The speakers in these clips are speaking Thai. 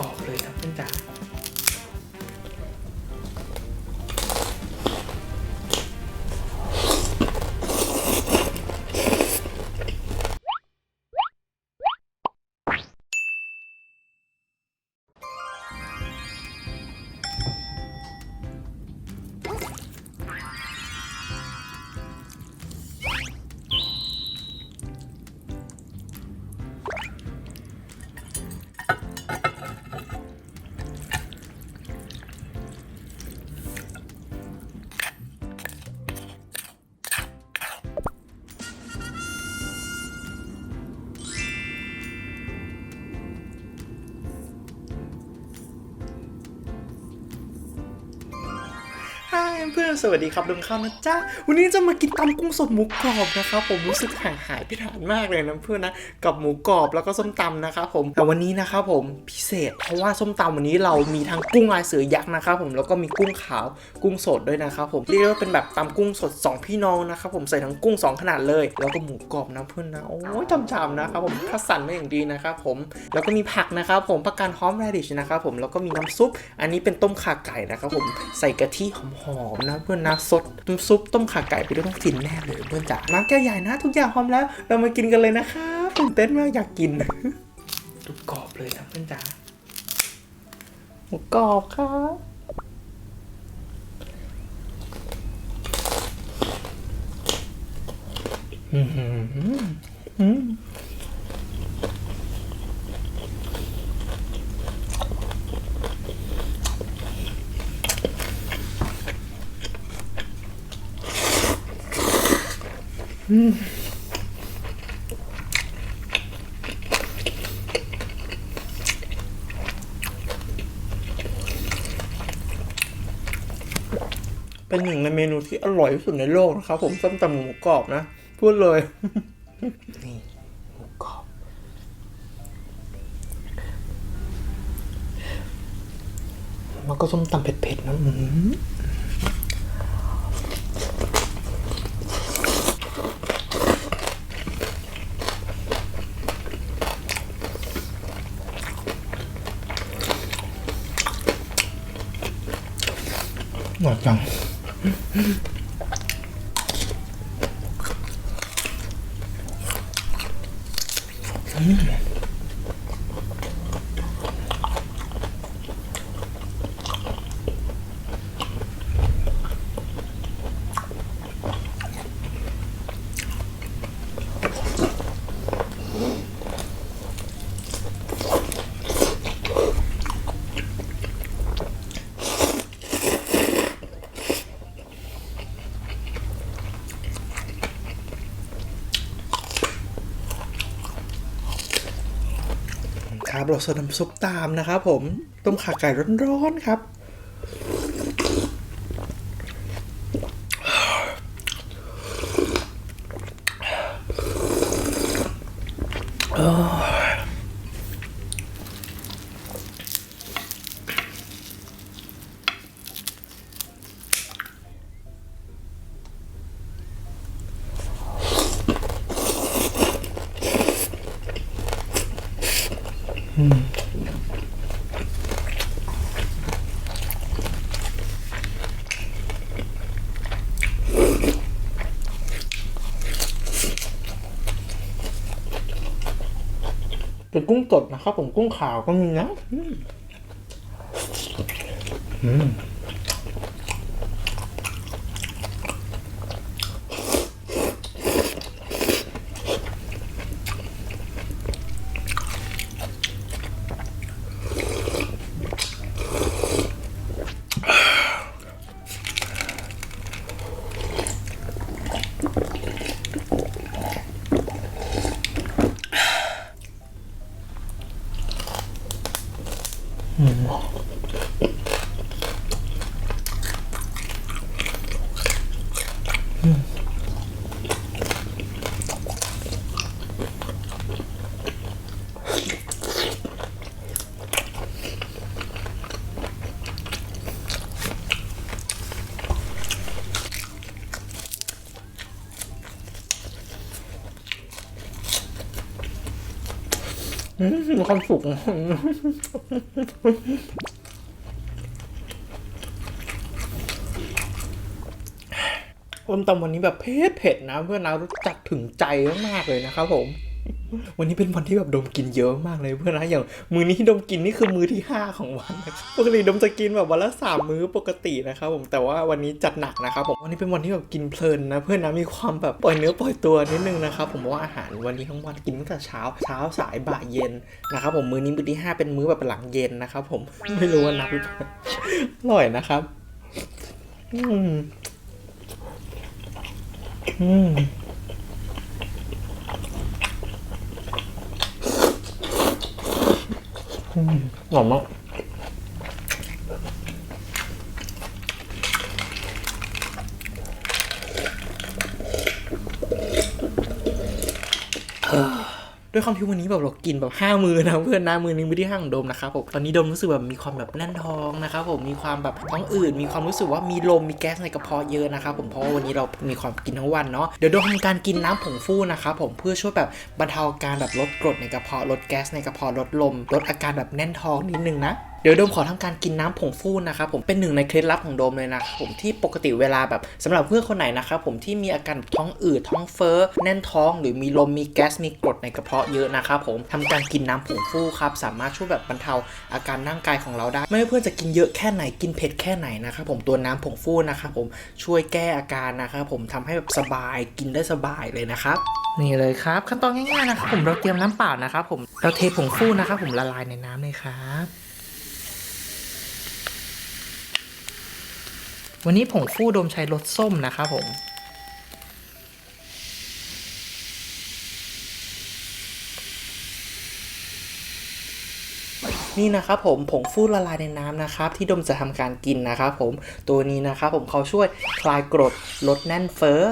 กรอบเลยนะ เพื่อนจ๋าฮายเพื่อนสวัสดีครับดงข้าวนะจ๊ะ วันนี้จะมากินตำกุ้งสดหมูกรอบนะครับผมรู้สึกห่างหายไปนานมากเลยนะเพื่อนนะ กับหมูกรอบแล้วก็ส้มตำนะครับผมแต่วันนี้นะครับผมพิเศษ เพราะว่าส้มตำวันนี้เรามีทั้งกุ้งลายเสือยักษ์นะครับผมแล้วก็มีกุ้งขาวกุ้งสดด้วยนะครับผมเรียกว่าเป็นแบบตำกุ้งสดสองพี่น้องนะครับผมใส่ทั้งกุ้งสองขนาดเลย แล้วก็หมูกรอบนะเพื่อนนะโอ้ยจำๆนะครับผมคัดสรรมาอย่างดีนะครับผมแล้วก็มีผักนะครับผมผักกาดหอมแรดิชนะครับผมแล้วก็มีน้ำซุป อันนี้เป็นต้มข่าไก่นะครับผมใส่กะทิหอมนะเพื่อนนะสดน้ำซุปต้มข่าไก่ไปด้วยต้องฟินแน่เลยเพื่อนจ๋าน้ำแก้วใหญ่นะ ทุกอย่างพร้อมแล้ว เรามากินกันเลยนะครับตื่นเต้นมากอยากกินดูกรอบเลยนะเพื่อนจ๋าหมูกรอบครับอืมอืม เป็นหนึ่งในเมนูที่อร่อยที่สุดในโลกนะครับ ผมส้มตำหมูกรอบนะ พูดเลย นี่หมูกรอบแล้วก็ส้มตำเผ็ดๆนะ อืมอ ครับเราเสิร์ฟน้ำซุปตามนะครับผมต้มข่าไก่ร้อนๆครับ เป็นกุ้งสดนะครับ ผมกุ้งขาวก็มีนะ อืม มีความสุขส้มตำวันนี้แบบเผ็ดเผ็ดนะ เพื่อนนะรู้จักถึงใจมากๆเลยนะครับผม วันนี้เป็นวันที่แบบดมกินเยอะมากเลยเพื่อนนะอย่างมือนี้ที่ดมกินนี่คือมือที่ 5 ของวันปกติดมจะกินแบบวันละสามมื้อปกตินะครับผมแต่ว่าวันนี้จัดหนักนะครับผมวันนี้เป็นวันที่แบบกินเพลินนะ เพื่อนนะมีความแบบปล่อยเนื้อปล่อยตัวนิดนึงนะครับผมเพราะว่าอาหารวันนี้ทั้งวันกินตั้งแต่เช้าเช้าสายบ่ายเย็นนะครับผมมื้อนี้มื้อที่ 5 เป็นมื้อแบบหลังเย็นนะครับผมไม่รู้ว่านับหรือเปล่าอร่อยนะครับอืมอืม หอม ด้วยความที่วันนี้แบบเรากินแบบห้ามือนะเพื่อนนะมือนึงมือที่ห้าของโดมนะครับผมตอนนี้โดมรู้สึกแบบมีความแบบแน่นท้องนะครับผมมีความแบบท้องอืดมีความรู้สึกว่ามีลมมีแก๊สในกระเพาะเยอะนะครับผมเพราะวันนี้เรามีความกินทั้งวันเนาะเดี๋ยวโดมทำการกินน้ำผงฟูนะครับผมเพื่อช่วยแบบบรรเทาอาการแบบลดกรดในกระเพาะลดแก๊สในกระเพาะลดลมลดอาการแบบแน่นท้องนิดนึงนะ เดี๋ยวโดมขอทำการกินน้ำผงฟูนะครับผมเป็นหนึ่งในเคล็ดลับของโดมเลยนะครับผมที่ปกติเวลาแบบสำหรับเพื่อนคนไหนนะครับผมที่มีอาการท้องอืดท้องเฟ้อแน่นท้องหรือมีลมมีแก๊สมีกรดในกระเพาะเยอะนะครับผมทำการกินน้ำผงฟูครับสามารถช่วยแบบบรรเทาอาการร่างกายของเราได้ ไม่ว่าเพื่อนจะกินเยอะแค่ไหนกินเผ็ดแค่ไหนนะครับผมตัวน้ำผงฟูนะครับผมช่วยแก้อาการนะครับผมทำให้แบบสบายกินได้สบายเลยนะครับนี่เลยครับขั้นตอนง่ายๆนะครับผมเราเตรียมน้ำเปล่านะครับผมเราเทผงฟูนะครับผมละลายในน้ำเลยครับ วันนี้ผงฟูโดมใช้รสส้มนะครับผม นี่นะครับผมผงฟูละลายในน้ำนะครับ ที่ดมจะทำการกินนะครับผมตัวนี้นะครับผมเขาช่วยคลายกรดลดแน่นเฟ้อ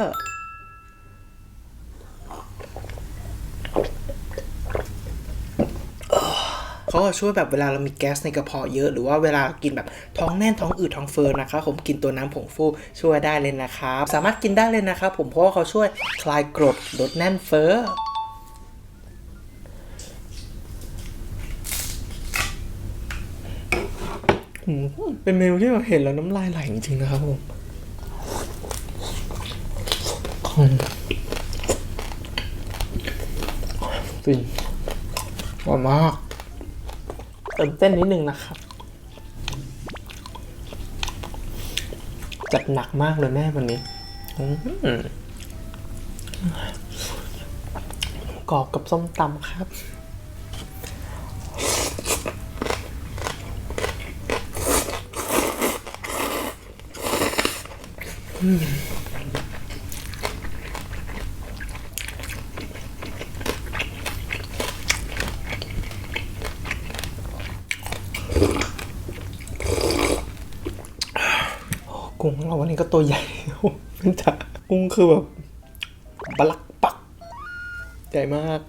เขาก็ช่วยแบบเวลาเรามีแก๊สในกระเพาะเยอะหรือว่าเวลากินแบบท้องแน่นท้องอืดท้องเฟ้อนะครับผมกินตัวน้ำผงฟูช่วยได้เลยนะครับสามารถกินได้เลยนะครับผมเพราะว่าเขาช่วยคลายกรดลดแน่นเฟ้อเป็นเมนูที่เราเห็นแล้วน้ำลายไหลจริงๆนะครับผมอืมฟินหวานมาก เติมเส้นนิดนึงนะครับจัดหนักมากเลยแม่วันนี้กรอบกับส้มตำครับกุ้งของเราวันนี้ ก็ตัวใหญ่มันจะกุ้งคือแบบบลักปัก ใหญ่มาก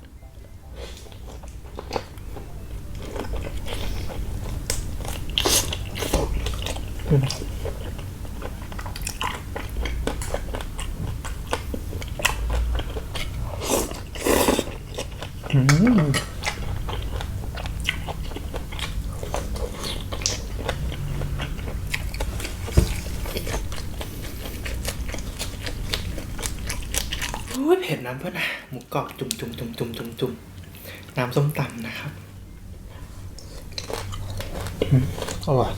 โอ้ยเผ็ด น้ำเพื่อนนะหมูกรอบจุ่มจุ่มจุ่มจุ่มจุ่มจุ่มน้ำส้มตำนะครับอร่อย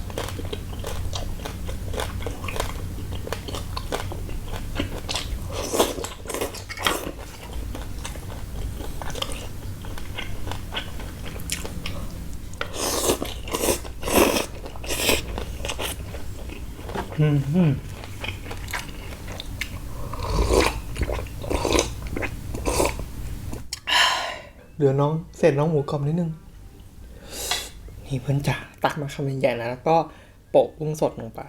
อืมอืม เหลือน้องเสร็จน้องหมูกรอบนิดนึง นี่เพื่อนจ๋าตักมาคำใหญ่ๆนะแล้วก็โปะกุ้งสดลงไป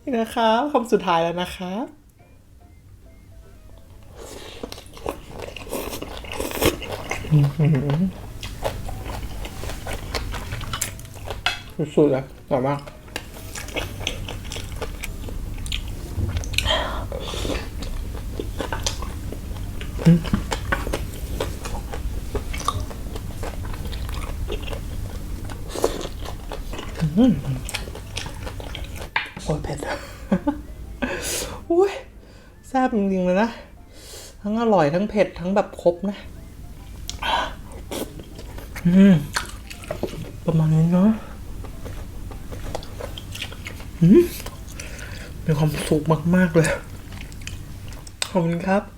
นี่นะครับคำสุดท้ายแล้วนะครับสุดๆเลยอร่อยมากอ โอ้ยเผ็ดอุ้ยแซ่บจริงๆเลยนะ ทั้งอร่อยทั้งเผ็ดทั้งแบบครบนะ อืม ประมาณนี้เนาะอืมมีความสุขมาก ๆ เลย ขอบคุณครับ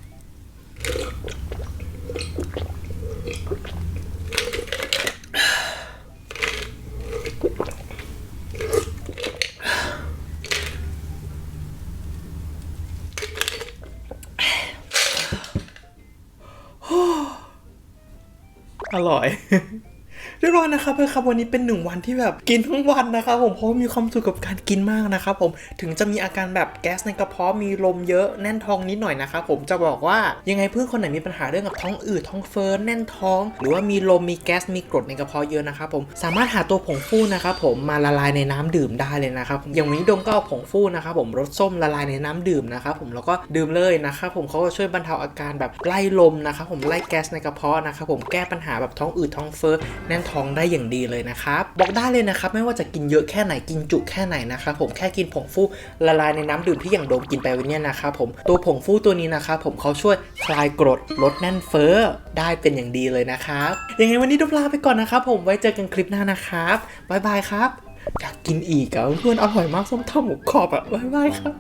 อร่อย เรียบร้อยนะครับเพื่อนครับวันนี้เป็นหนึ่งวันที่แบบกินทั้งวันนะครับผมเพราะมีความสุขกับการกินมากนะครับผมถึงจะมีอาการแบบแก๊สในกระเพาะมีลมเยอะแน่นท้องนิดหน่อยนะครับผมจะบอกว่ายังไงเพื่อนคนไหนมีปัญหาเรื่องกับท้องอืดท้องเฟ้อแน่นท้อง หรือว่ามีลมมีแก๊สมีกรดในกระเพาะเยอะนะครับผมสามารถหาตัวผงฟูนะครับผมมาละลายในน้ำดื่มได้เลยนะครับอย่างวันนี้ดมก็เอาผงฟูนะครับผมรสส้มละลายในน้ำดื่มนะครับผมแล้วก็ดื่มเลยนะครับผมเขาก็ช่วยบรรเทาอาการแบบไล่ลมนะครับผมไล่แก๊สในกระเพาะนะครับผมแก้ปัญหาแบบท้องอืดท้องเฟ้อแน่นท้องได้อย่างดีเลยนะครับ บอกได้เลยนะครับ ไม่ว่าจะกินเยอะแค่ไหนกินจุแค่ไหนนะครับผมแค่กินผงฟูละลายในน้ำดื่มที่อย่างโดมกินไปวันนี้นะครับผมตัวผงฟูตัวนี้นะครับผมเขาช่วยคลายกรดลดแน่นเฟ้อได้เป็นอย่างดีเลยนะครับยังไงวันนี้ดมลาไปก่อนนะครับผมไว้เจอกันคลิปหน้านะครับบ๊ายบายครับอยากกินอีกอะเพื่อนอร่อยมากส้มตำหมูกรอบอะบ๊ายบายครับ